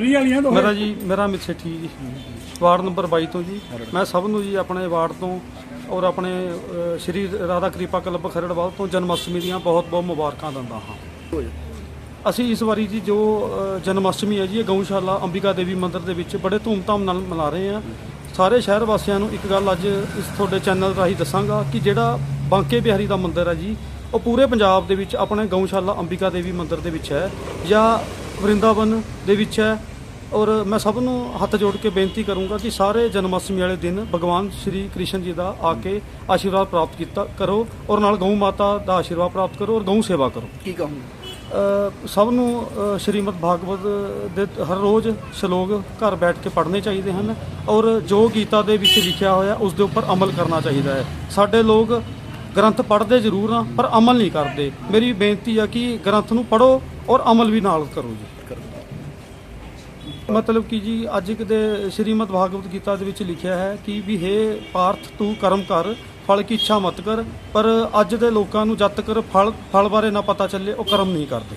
Free ਵਾਲੀਆਂ ਤੋਂ ਮੇਰਾ ਜੀ ਮੇਰਾ ਅਮਿਤ ਸੇਠੀ ਜੀ। ਵਾਰਡ ਨੰਬਰ 22 ਤੋਂ ਜੀ। ਮੈਂ ਸਭ ਨੂੰ ਜੀ ਆਪਣੇ ਵਾਰਡ ਤੋਂ ਔਰ ਆਪਣੇ ਸ਼੍ਰੀ ਰਾਧਾ ਕਿਰਪਾ ਕਲੱਬ ਖਰੜਵਾਲ ਤੋਂ ਜਨਮ ਅਸ਼ਟਮੀ ਦੀਆਂ ਬਹੁਤ ਬਹੁਤ ਮੁਬਾਰਕਾਂ ਦਿੰਦਾ ਹਾਂ। ਅਸੀਂ ਇਸ ਵਾਰੀ ਜੀ ਜੋ ਅ, ਜਨਮ ਅਸ਼ਟਮੀ ਹੈ ਜੀ ਇਹ ਗਊਸ਼ਾਲਾ ਅੰਬਿਕਾ ਦੇਵੀ ਮੰਦਿਰ ਦੇ ਵਿੱਚ ਬੜੇ ਧੂਮਧਾਮ ਨਾਲ ਮਨਾ ਰਹੇ ਹਾਂ। ਸਾਰੇ ਸ਼ਹਿਰ ਵਾਸੀਆਂ ਨੂੰ ਇੱਕ ਗੱਲ ਅੱਜ ਇਸ ਤੁਹਾਡੇ ਚੈਨਲ ਰਾਹੀਂ ਦੱਸਾਂਗਾ ਕਿ ਜਿਹੜਾ ਬਾਂਕੇ ਬਿਹਾਰੀ ਦਾ ਮੰਦਿਰ ਹੈ ਜੀ ਉਹ ਪੂਰੇ ਪੰਜਾਬ ਦੇ ਵਿੱਚ ਆਪਣੇ ਗਊਸ਼ਾਲਾ ਅੰਬਿਕਾ ਦੇਵੀ ਮੰਦਿਰ ਦੇ ਵਿੱਚ ਹੈ ਜਾਂ ਵਰਿੰਦਾਵਨ ਦੇ ਵਿੱਚ ਹੈ ਔਰ ਮੈਂ ਸਭ ਨੂੰ ਹੱਥ ਜੋੜ ਕੇ ਬੇਨਤੀ ਕਰੂੰਗਾ ਕਿ ਸਾਰੇ ਜਨਮ ਅਸ਼ਟਮੀ ਵਾਲੇ ਦਿਨ ਭਗਵਾਨ ਸ਼੍ਰੀ ਕ੍ਰਿਸ਼ਨ ਜੀ ਦਾ ਆ ਕੇ ਆਸ਼ੀਰਵਾਦ ਪ੍ਰਾਪਤ ਕੀਤਾ ਕਰੋ ਔਰ ਨਾਲ ਗਊ ਮਾਤਾ ਦਾ ਆਸ਼ੀਰਵਾਦ ਪ੍ਰਾਪਤ ਕਰੋ ਔਰ ਗਊ ਸੇਵਾ ਕਰੋ। ਕੀ ਕਹੂੰਗਾ? ਅ, ਸਭ ਨੂੰ ਸ਼੍ਰੀਮਦ ਭਾਗਵਤ ਦੇ ਹਰ ਰੋਜ਼ ਸ਼ਲੋਕ ਘਰ ਬੈਠ ਕੇ ਪੜ੍ਹਨੇ ਚਾਹੀਦੇ ਹਨ ਔਰ ਜੋ ਗੀਤਾ ਦੇ ਵਿੱਚ ਲਿਖਿਆ ਹੋਇਆ ਉਸ ਦੇ ਉੱਪਰ ਅਮਲ ਕਰਨਾ ਚਾਹੀਦਾ ਹੈ। ਸਾਡੇ ਲੋਕ ਗ੍ਰੰਥ ਪੜ੍ਹਦੇ ਜ਼ਰੂਰ ਆ ਪਰ ਅਮਲ ਨਹੀਂ ਕਰਦੇ। ਮੇਰੀ ਬੇਨਤੀ ਆ ਕਿ ਗ੍ਰੰਥ ਨੂੰ ਪੜ੍ਹੋ ਔਰ ਅਮਲ ਵੀ ਨਾਲ ਕਰੋ ਜੀ। ਮਤਲਬ ਕਿ ਜੀ ਅੱਜ ਕਿਤੇ ਸ਼੍ਰੀਮਦ ਭਾਗਵਤ ਗੀਤਾ ਦੇ ਵਿੱਚ ਲਿਖਿਆ ਹੈ ਕਿ ਵੀ ਹੈ ਪਾਰਥ ਤੂੰ ਕਰਮ ਕਰ, ਫਲ ਕੀ ਇੱਛਾ ਮਤ ਕਰ, ਪਰ ਅੱਜ ਦੇ ਲੋਕਾਂ ਨੂੰ ਜਦ ਤੱਕ ਫਲ ਫਲ ਬਾਰੇ ਨਾ ਪਤਾ ਚੱਲੇ, ਉਹ ਕਰਮ ਨਹੀਂ ਕਰਦੇ।